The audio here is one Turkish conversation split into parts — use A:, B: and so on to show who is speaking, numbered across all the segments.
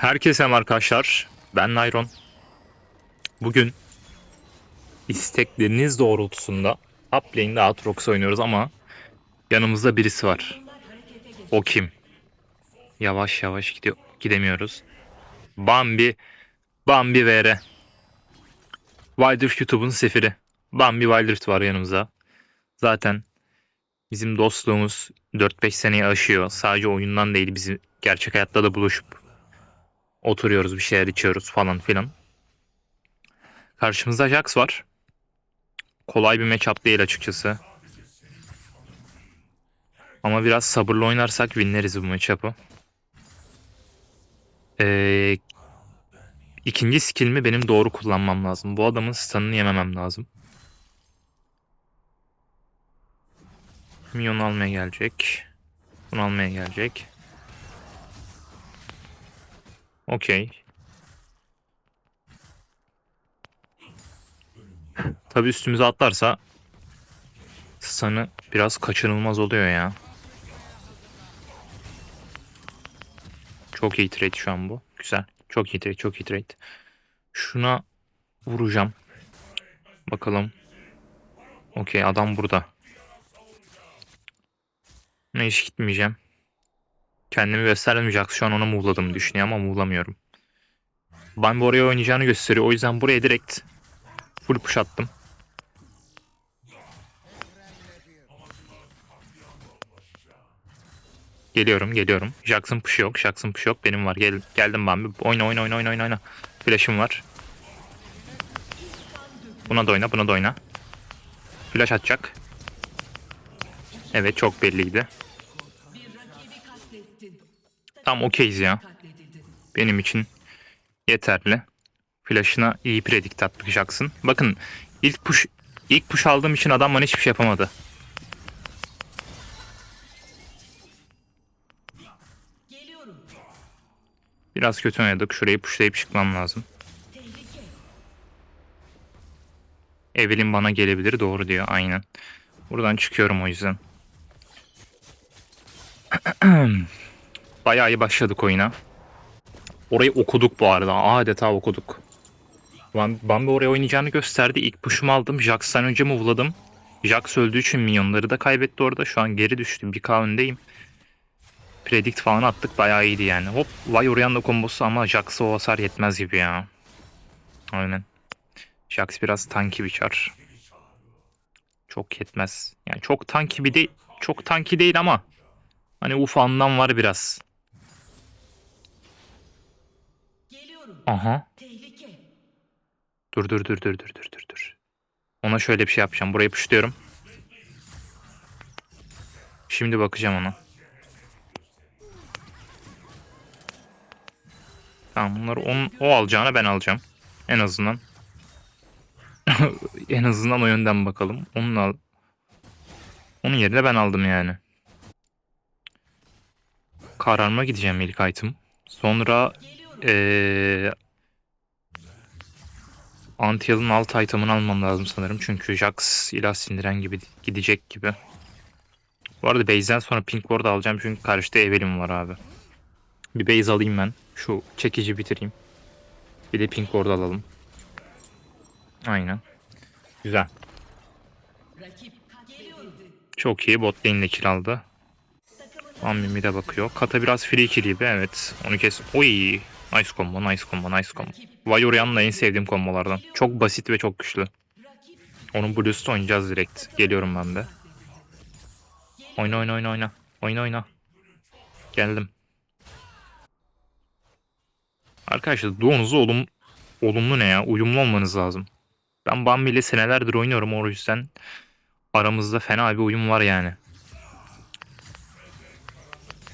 A: Herkese merhaba arkadaşlar. Ben Nayron. Bugün istekleriniz doğrultusunda top lane'de Aatrox oynuyoruz ama yanımızda birisi var. O kim? Yavaş yavaş gidiyor, gidemiyoruz. Bambi, Bambi VR. Wildrift YouTube'un sefiri. Bambi Wildrift var yanımızda. Zaten bizim dostluğumuz 4-5 seneyi aşıyor. Sadece oyundan değil bizim gerçek hayatta da buluşup Oturuyoruz bir şeyler içiyoruz falan filan. Karşımızda Jax var. Kolay bir matchup değil açıkçası. Ama biraz sabırlı oynarsak winleriz bu matchup'ı. Ee, ikinci skillimi benim doğru kullanmam lazım. Bu adamın stun'ını yememem lazım. Minyon almaya gelecek. Bunu almaya gelecek. Okey. Tabi üstümüze atlarsa sanı biraz kaçınılmaz oluyor ya. Çok iyi trade şu an bu. Güzel. Çok iyi trade, çok iyi trade. Şuna vuracağım. Bakalım. Okey adam burada. Ne hiç gitmeyeceğim. Kendimi göstermeyecek. Şu an ona muğladığımı düşünüyor ama muğlamıyorum. Bambi oraya oynayacağını gösteriyor. O yüzden buraya direkt full push attım. Geliyorum, geliyorum. Jackson push yok. Jackson push yok. Benim var. Gel, geldim Bambi. Oyna, oyna, oyna, oyna, oyna. Flash'ım var. Buna da oyna, buna da oyna. Flash atacak. Evet, çok belliydi. Tam okeyiz ya. Benim için yeterli. Flash'ına iyi predict attık. Bakın ilk push ilk push aldığım için adam bana hiçbir şey yapamadı. Biraz kötü oynadık. Şurayı pushlayıp çıkmam lazım. Evelyn bana gelebilir. Doğru diyor. Aynen. Buradan çıkıyorum o yüzden. Bayağı iyi başladık oyuna. Orayı okuduk bu arada. Adeta okuduk. Bam- Bambi oraya oynayacağını gösterdi. İlk push'umu aldım. Jax'tan önce move'ladım. Jax öldüğü için minyonları da kaybetti orada. Şu an geri düştüm. Bir k öndeyim. Predict falan attık. Bayağı iyiydi yani. Hop. Vay Orianna kombosu ama Jax'a o hasar yetmez gibi ya. Aynen. Jax biraz tanki bir çar. Çok yetmez. Yani çok tanki bir değil. Çok tanki değil ama hani ufandan var biraz. Aha. Dur dur dur dur dur dur dur dur. Ona şöyle bir şey yapacağım. Burayı puşluyorum. Şimdi bakacağım ona. Tamam bunları onun, o alacağına ben alacağım. En azından. en azından o yönden bakalım. Onun al. Onun yerine ben aldım yani. Kararma gideceğim ilk item. Sonra ee, Antial'ın alt item'ını almam lazım sanırım. Çünkü Jax silah sindiren gibi gidecek gibi. Bu arada base'den sonra pink ward alacağım çünkü karşıda Evelyn var abi. Bir base alayım ben. Şu çekici bitireyim. Bir de pink ward alalım. Aynen. Güzel. Çok iyi. Bot lane'de kill aldı. Bambi de bakıyor. Kata biraz free kill gibi evet. Onu kes. Oy. Nice combo, nice combo, nice combo. Vayorian da en sevdiğim kombolardan. Çok basit ve çok güçlü. Onun Blues'ta oynayacağız direkt. Geliyorum ben de. Oyna oyna oyna oyna. Oyna oyna. Geldim. Arkadaşlar duonuzu olum, olumlu ne ya? Uyumlu olmanız lazım. Ben Bambi ile senelerdir oynuyorum o yüzden aramızda fena bir uyum var yani.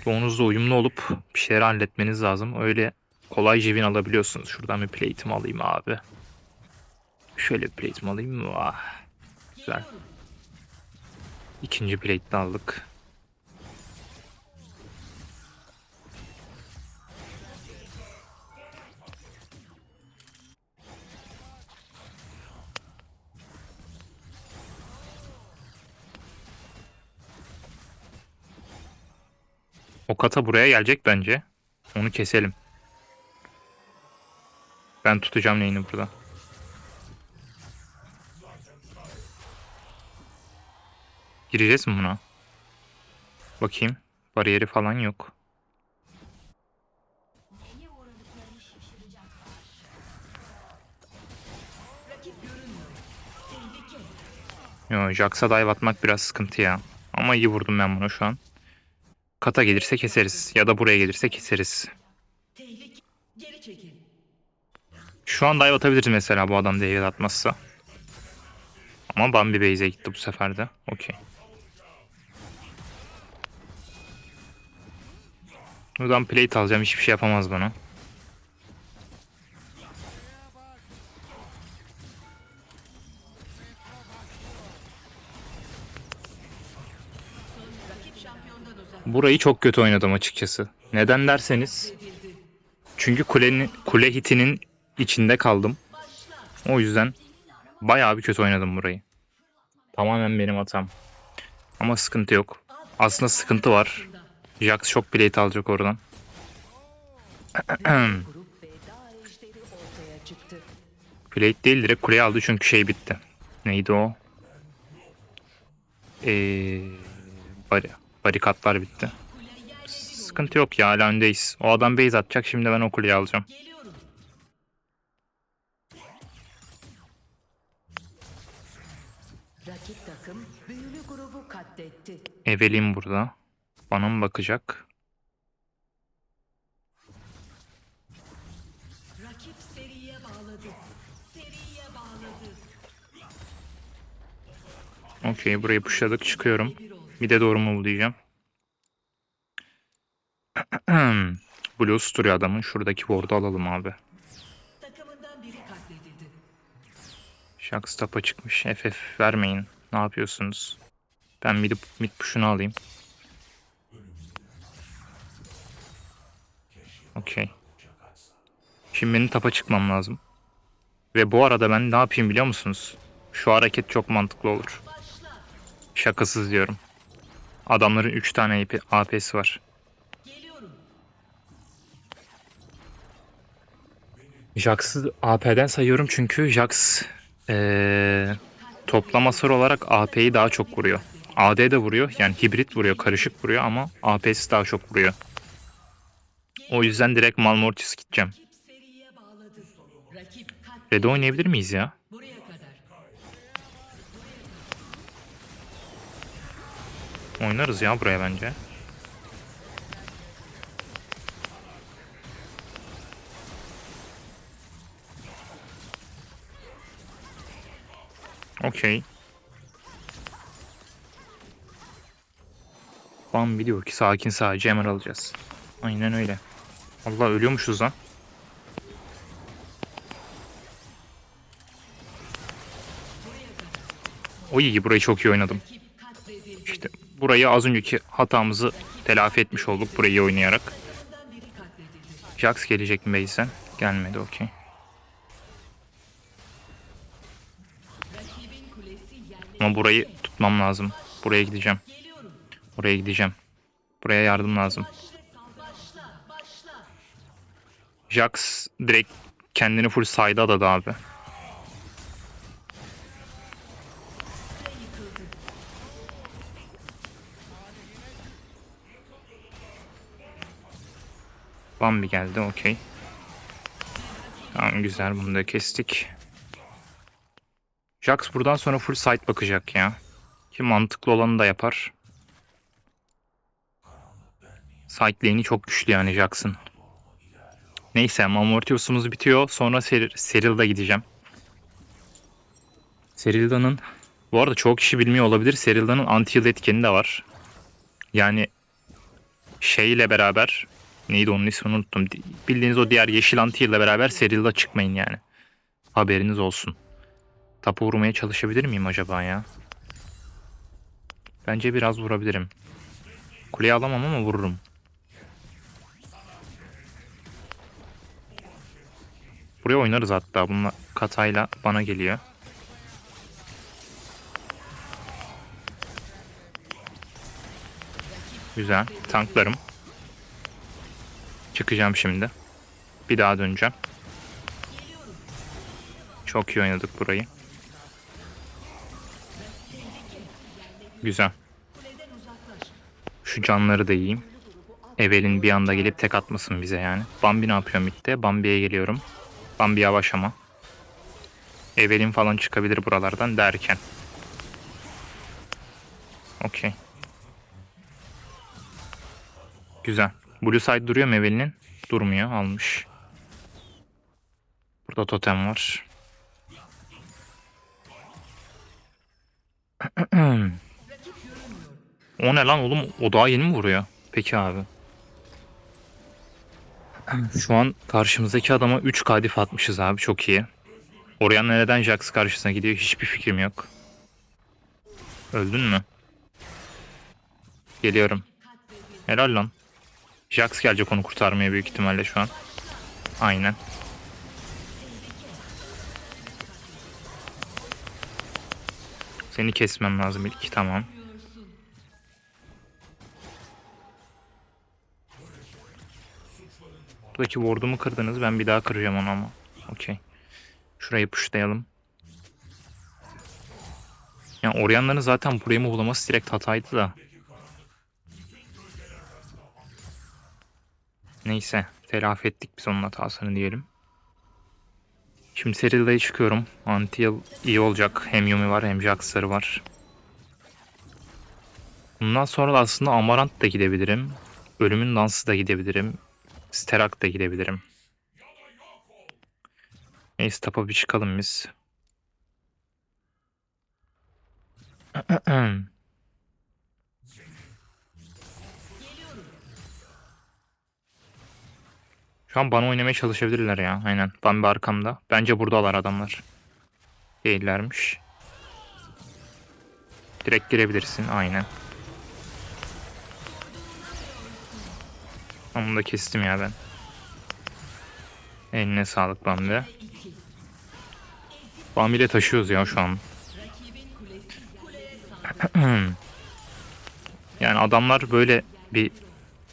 A: Duonuzla uyumlu olup bir şeyler halletmeniz lazım. Öyle kolayca win alabiliyorsunuz. Şuradan bir plate'im alayım abi. Şöyle bir plate'im alayım mı? Ah. Güzel. İkinci plate'ini aldık. O kata buraya gelecek bence. Onu keselim. Ben tutacağım lane'i burada. Gireceğiz mi buna? Bakayım. Bariyeri falan yok. Yo, Jax'a dive atmak biraz sıkıntı ya. Ama iyi vurdum ben bunu şu an. Kata gelirse keseriz. Ya da buraya gelirse keseriz.
B: Tehlike. Geri çekil.
A: Şu an dive atabiliriz mesela bu adam dive atmazsa. Ama Bambi base'e gitti bu sefer de. Okey. Buradan plate alacağım. Hiçbir şey yapamaz bana. Burayı çok kötü oynadım açıkçası. Neden derseniz çünkü kulenin kule hitinin içinde kaldım. O yüzden bayağı bir kötü oynadım burayı. Tamamen benim hatam. Ama sıkıntı yok. Aslında sıkıntı var. Jax çok plate alacak oradan. Plate değil direkt kuleye aldı çünkü şey bitti. Neydi o? Ee, bari, barikatlar bitti. Sıkıntı yok ya hala öndeyiz. O adam base atacak şimdi ben o kuleyi alacağım.
B: Takım büyülü grubu katletti.
A: Evelyn burada. Bana mı bakacak?
B: Rakip seriye bağladı. Seriye bağladı.
A: Okey burayı pushladık çıkıyorum.
B: Bir
A: de doğru mu diyeceğim. Blues duruyor adamın. Şuradaki ward'u alalım abi.
B: Takımından biri katledildi.
A: Shax tapa çıkmış. FF vermeyin. Ne yapıyorsunuz? Ben mid, mid push'unu alayım. Okey. Şimdi benim tapa çıkmam lazım. Ve bu arada ben ne yapayım biliyor musunuz? Şu hareket çok mantıklı olur. Şakasız diyorum. Adamların 3 tane AP AP'si var. Jax'ı AP'den sayıyorum çünkü Jax eee toplam hasar olarak AP'yi daha çok vuruyor. AD de vuruyor yani hibrit vuruyor, karışık vuruyor ama AP'si daha çok vuruyor. O yüzden direkt Malmortius gideceğim. Red'e oynayabilir miyiz ya? Oynarız ya buraya bence. Okey. Bambi diyor ki sakin sadece Emer alacağız. Aynen öyle. Allah ölüyormuşuz lan. Oy burayı çok iyi oynadım. İşte burayı az önceki hatamızı telafi etmiş olduk burayı iyi oynayarak. Jax gelecek mi base'den? Gelmedi okey. Ama burayı tutmam lazım. Buraya gideceğim. Buraya gideceğim. Buraya yardım lazım. Jax direkt kendini full side'a adadı abi. Bambi geldi okey. Tamam güzel bunu da kestik. Jax buradan sonra full side bakacak ya. Ki mantıklı olanı da yapar. Side lane'i çok güçlü yani Jax'ın. Neyse Mamortius'umuz bitiyor. Sonra Ser Seryl'da gideceğim. Seryl'da'nın bu arada çoğu kişi bilmiyor olabilir. Seryl'da'nın anti-heal etkeni de var. Yani şeyle beraber neydi onun ismini unuttum. Bildiğiniz o diğer yeşil anti ile beraber Seryl'da çıkmayın yani. Haberiniz olsun. Tapu vurmaya çalışabilir miyim acaba ya? Bence biraz vurabilirim. Kuleyi alamam ama vururum. Buraya oynarız hatta. Bununla katayla bana geliyor. Güzel. Tanklarım. Çıkacağım şimdi. Bir daha döneceğim. Çok iyi oynadık burayı. Güzel. Şu canları da yiyeyim. Evelin bir anda gelip tek atmasın bize yani. Bambi ne yapıyor midde? Bambi'ye geliyorum. Bambi yavaş ama. Evelin falan çıkabilir buralardan derken. Okey. Güzel. Blue side duruyor mu Evelin'in? Durmuyor. Almış. Burada totem var. O ne lan oğlum? O daha yeni mi vuruyor? Peki abi. Şu an karşımızdaki adama 3 kadif atmışız abi. Çok iyi. Orianna neden Jax karşısına gidiyor? Hiçbir fikrim yok. Öldün mü? Geliyorum. Helal lan. Jax gelecek onu kurtarmaya büyük ihtimalle şu an. Aynen. Seni kesmem lazım ilk. Tamam. Buradaki ward'umu kırdınız. Ben bir daha kıracağım onu ama. Okey. Şurayı pushlayalım. Yani Orion'ların zaten burayı mı bulaması direkt hataydı da. Neyse. Telafi ettik biz onun hatasını diyelim. Şimdi Serilda'ya çıkıyorum. Anti iyi olacak. Hem Yumi var hem Jax'ları var. Bundan sonra da aslında Amarant da gidebilirim. Ölümün Dansı da gidebilirim. Sterak da gidebilirim. Neyse tapa bir çıkalım biz. Şu an bana oynamaya çalışabilirler ya. Aynen. Bambi arkamda. Bence buradalar adamlar. Değillermiş. Direkt girebilirsin. Aynen. Onu da kestim ya ben. Eline sağlık Bambi. Bambi ile taşıyoruz ya şu an. Yani adamlar böyle bir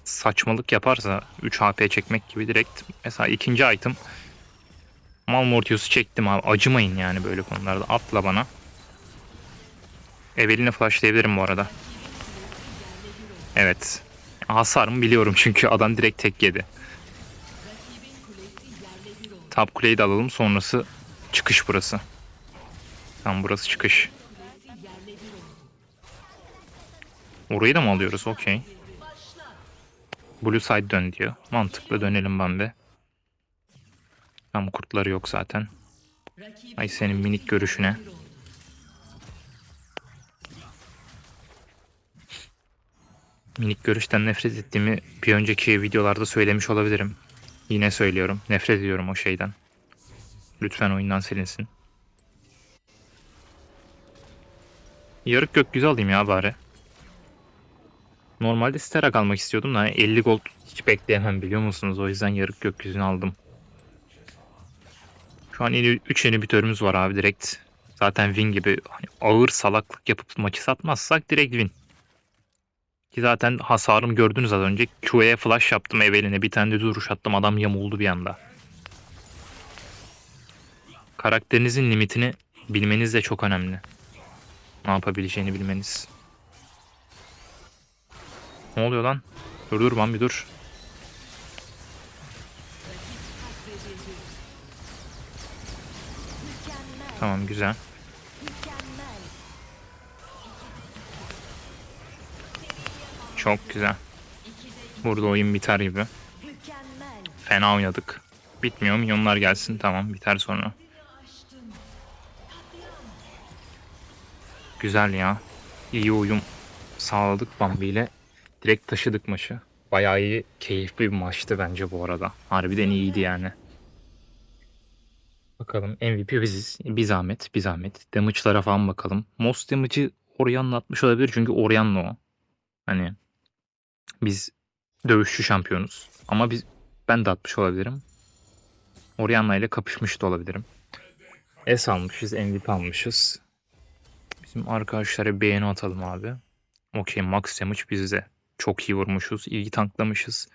A: saçmalık yaparsa 3 HP çekmek gibi direkt mesela ikinci item Malmortius'u çektim abi. Acımayın yani böyle konularda. Atla bana. Eveline flashlayabilirim bu arada. Evet. Hasarımı biliyorum çünkü adam direkt tek yedi. Top kuleyi de alalım sonrası çıkış burası. Tam burası çıkış. Orayı da mı alıyoruz? Okey. Blue side dön diyor. Mantıklı dönelim ben be. Tam kurtları yok zaten. Ay senin minik görüşüne. Minik görüşten nefret ettiğimi bir önceki videolarda söylemiş olabilirim. Yine söylüyorum. Nefret ediyorum o şeyden. Lütfen oyundan silinsin. Yarık gökyüzü alayım ya bari. Normalde Sterak almak istiyordum da 50 gold hiç bekleyemem biliyor musunuz? O yüzden yarık gökyüzünü aldım. Şu an 3 inhibitörümüz var abi direkt. Zaten win gibi hani ağır salaklık yapıp maçı satmazsak direkt win. Ki zaten hasarım gördünüz az önce. Q'ye flash yaptım Evelyn'e. Bir tane de duruş attım. Adam yamuldu bir anda. Karakterinizin limitini bilmeniz de çok önemli. Ne yapabileceğini bilmeniz. Ne oluyor lan? Dur dur Bambi dur. Tamam güzel. Çok güzel. Burada oyun biter gibi. Fena oynadık. Bitmiyor. Milyonlar gelsin. Tamam biter sonra. Güzel ya. İyi uyum sağladık Bambi ile. Direkt taşıdık maçı. Bayağı iyi, keyifli bir maçtı bence bu arada. Harbiden iyiydi yani. Bakalım MVP biziz. Bir zahmet, bir zahmet. Damage'lara falan bakalım. Most damage'ı Orianna atmış olabilir çünkü Orianna o. Hani biz dövüşçü şampiyonuz. Ama biz ben de atmış olabilirim. Orianna ile kapışmış da olabilirim. S almışız, MVP almışız. Bizim arkadaşlara beğeni atalım abi. Okey max damage bizde. Çok iyi vurmuşuz. iyi tanklamışız.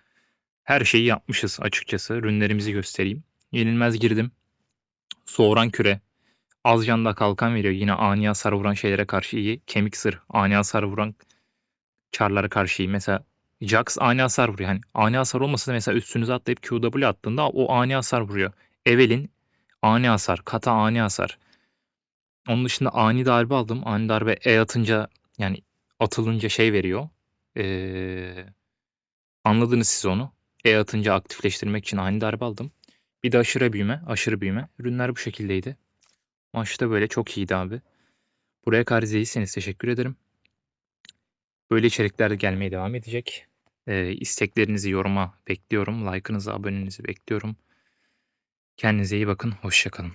A: Her şeyi yapmışız açıkçası. Rünlerimizi göstereyim. Yenilmez girdim. Soğuran küre. Az canda kalkan veriyor. Yine ani hasar vuran şeylere karşı iyi. Kemik sır ani hasar vuran çarlara karşı iyi. Mesela Jax ani hasar vuruyor. Hani ani hasar olmasa da mesela üstünüze atlayıp QW attığında o ani hasar vuruyor. Evelyn ani hasar. Kata ani hasar. Onun dışında ani darbe aldım. Ani darbe E atınca yani atılınca şey veriyor. Ee, anladınız siz onu. E atınca aktifleştirmek için ani darbe aldım. Bir de aşırı büyüme. Aşırı büyüme. Ürünler bu şekildeydi. Maçta böyle çok iyiydi abi. Buraya kadar izlediyseniz teşekkür ederim. Böyle içerikler de gelmeye devam edecek. Ee, isteklerinizi yoruma bekliyorum. Like'ınızı, abonenizi bekliyorum. Kendinize iyi bakın. Hoşçakalın.